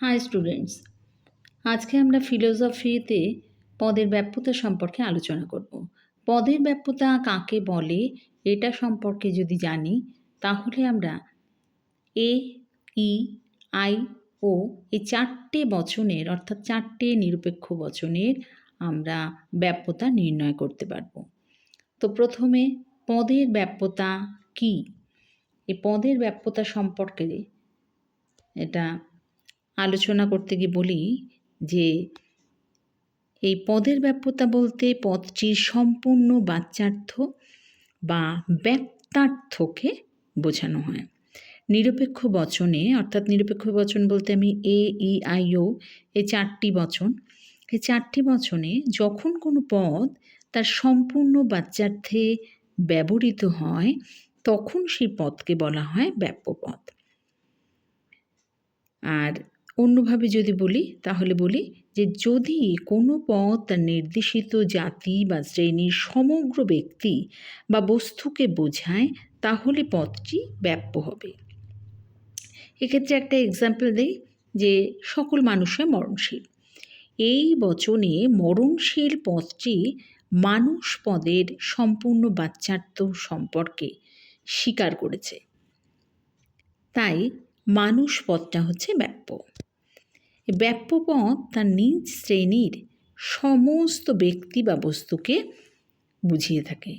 High students আজকে আমরা ফিলোসফিতে পদের ব্যাপ্যতা সম্পর্কে আলোচনা করব। পদের ব্যাপ্যতা কাকে বলে, এটা সম্পর্কে যদি জানি, তাহলে আমরা এ ই আই ও এই চারটে বচনের, অর্থাৎ চারটে নিরপেক্ষ বচনের আমরা ব্যাপ্যতা নির্ণয় করতে পারব। তো প্রথমে, পদের ব্যাপ্যতা কি? এই পদের ব্যাপ্যতা সম্পর্কে এটা আলোচনা করতে গিয়ে বলি যে, এই পদের ব্যাপ্যতা বলতে পদটির সম্পূর্ণ বাচ্যার্থ বা ব্যক্তার্থকে বোঝানো হয়। নিরপেক্ষ বচনে, অর্থাৎ নিরপেক্ষ বচন বলতে আমি এ, ই, আই, ও এই চারটি বচন। এই চারটি বচনে যখন কোনো পদ তার সম্পূর্ণ বাচ্যার্থে ব্যবহৃত হয়, তখন সেই পদকে বলা হয় ব্যাপ্যপদ আর অন্যভাবে যদি বলি, তাহলে বলি যে যদি কোনো পথ নির্দেশিত জাতি বা শ্রেণির সমগ্র ব্যক্তি বা বস্তুকে বোঝায়, তাহলে পথটি ব্যাপ্য হবে। এক্ষেত্রে একটা এক্সাম্পল দিই যে সকল মানুষে মরণশীল। এই বচনে মরণশীল পথটি মানুষ পদের সম্পূর্ণ বাচ্চার্থ সম্পর্কে স্বীকার করেছে। তাই মানুষ পদটা হচ্ছে ব্যাপ্য। ব্যাপ্য পদ তার নিজ শ্রেণির সমস্ত ব্যক্তি বা বস্তুকে বুঝিয়ে থাকে।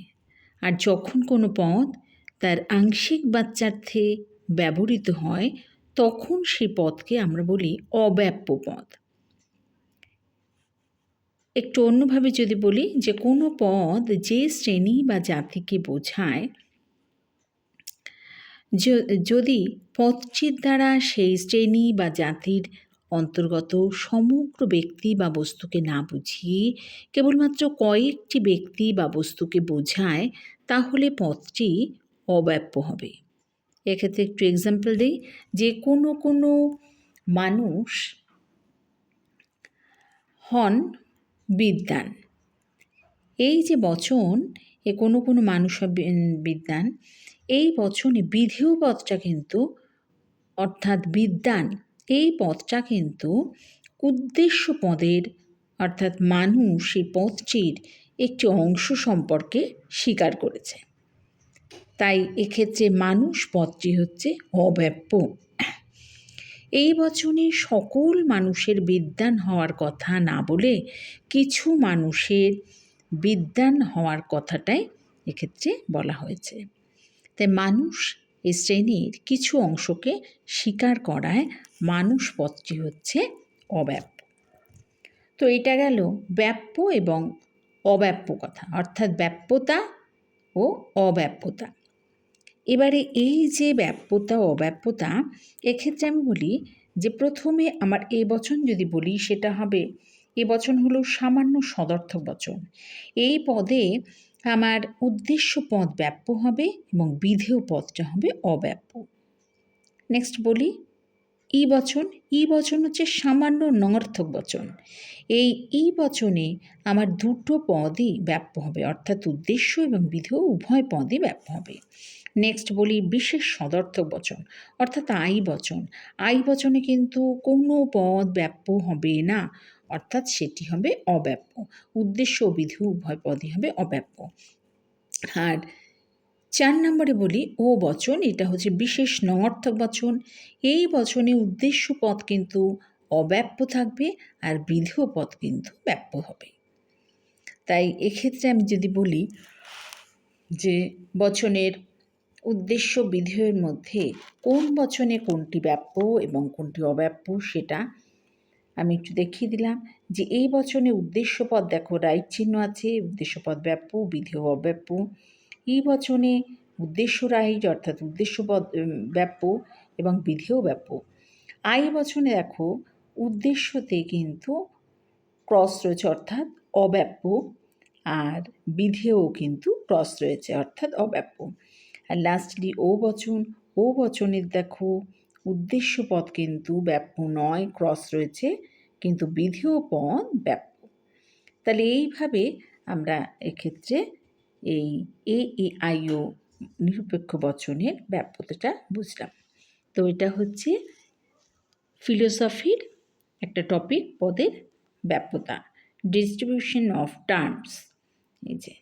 আর যখন কোনো পদ তার আংশিক বাচ্চার্থে ব্যবহৃত হয়, তখন সে পদকে আমরা বলি অব্যাপ্য পদ। একটু অন্যভাবে যদি বলি যে কোনো পদ যে শ্রেণি বা জাতিকে বোঝায় যদি পদটির দ্বারা সেই শ্রেণি বা জাতির অন্তর্গত সমগ্র ব্যক্তি বা বস্তুকে না বুঝিয়ে কেবলমাত্র কয়েকটি ব্যক্তি বা বস্তুকে বোঝায়, তাহলে পথটি অব্যাপ্য হবে। এক্ষেত্রে একটু এক্সাম্পল দিই। যে কোনো কোনো মানুষ হন বিদ্যান এই যে বচন, এ কোনো কোনো মানুষ বিদ্যান এই বচনে বিধেয় পদটা কিন্তু অর্থাৎ বিদ্যান এই পথটা কিন্তু উদ্দেশ্য পদের, অর্থাৎ মানুষ এই পথটির একটি অংশ সম্পর্কে স্বীকার করেছে। তাই এক্ষেত্রে মানুষ পথটি হচ্ছে অব্যাপ্য এই বচনে সকল মানুষের বিদ্যান হওয়ার কথা না বলে কিছু মানুষের বিদ্যান হওয়ার কথাটাই এক্ষেত্রে বলা হয়েছে। তাই মানুষ শ্রেণির কিছু অংশকে স্বীকার করায় মানুষ পদটি হচ্ছে অব্যাপ্য। তো এটা গেল ব্যাপ্য এবং অব্যাপ্য কথা, অর্থাৎ ব্যাপ্যতা ও অব্যাপ্যতা। এবারে এই যে ব্যাপ্যতা, অব্যাপ্যতা, এক্ষেত্রে আমি বলি যে প্রথমে আমার এ বচন যদি বলি সেটা হবে, এ বচন হলো সামান্য সদর্থক বচন। এই পদে আমার উদ্দেশ্য পদ ব্যাপ্য হবে এবং বিধেয় পদটা হবে অব্যাপ্য। নেক্সট বলি ই বচন ই বচন হচ্ছে সামান্য নর্থক বচন। এই ই বচনে আমার দুটো পদই ব্যাপ্য হবে, অর্থাৎ উদ্দেশ্য এবং বিধেয় উভয় পদই ব্যাপ্য হবে। নেক্সট বলি, বিশেষ সদর্থক বচন, অর্থাৎ আই বচন। আই বচনে কিন্তু কোনো পদ ব্যাপ্য হবে না অর্থাৎ সেটি হবে অব্যাপ্য। উদ্দেশ্য ও বিধি উভয় পদই হবে অব্যাপ্য। আর চার নম্বরে বলি, ও বচন, এটা হচ্ছে বিশেষ নঅর্থক বচন। এই বচনে উদ্দেশ্য পদ কিন্তু অব্যাপ্য থাকবে আর বিধেয় পদ কিন্তু ব্যাপ্য হবে। তাই এক্ষেত্রে আমি যদি বলি যে বচনের উদ্দেশ্য বিধেয়ের মধ্যে কোন বচনে কোনটি ব্যাপ্য এবং কোনটি অব্যাপ্য সেটা আমি একটু দেখিয়ে দিলাম যে এই বচনে উদ্দেশ্যপদ দেখো রাইট চিহ্ন আছে, উদ্দেশ্যপদ ব্যাপ্য বিধেয় অব্যাপ্য এই বচনে উদ্দেশ্য রাইট অর্থাৎ উদ্দেশ্যপদ ব্যাপ্য এবং বিধেয় ব্যাপ্য আই বচনে দেখো উদ্দেশ্যতে কিন্তু ক্রস রয়েছে অর্থাৎ অব্যাপ্য আর বিধেয়ও কিন্তু ক্রস রয়েছে অর্থাৎ অব্যাপ্য আর লাস্টলি ও বচন ও বচনের দেখো উদ্দেশ্য পদ কিন্তু ব্যাপ্য নয়, ক্রস রয়েছে, কিন্তু বিধেয় পদ ব্যাপ্য তাহলে এইভাবে আমরা এক্ষেত্রে এই এ এ আইও নিরপেক্ষ বচনের ব্যাপ্যতাটা বুঝলাম। তো এটা হচ্ছে ফিলোসফির একটা টপিক পদের ব্যাপ্যতা। ডিস্ট্রিবিউশন অফ টার্মস এই যে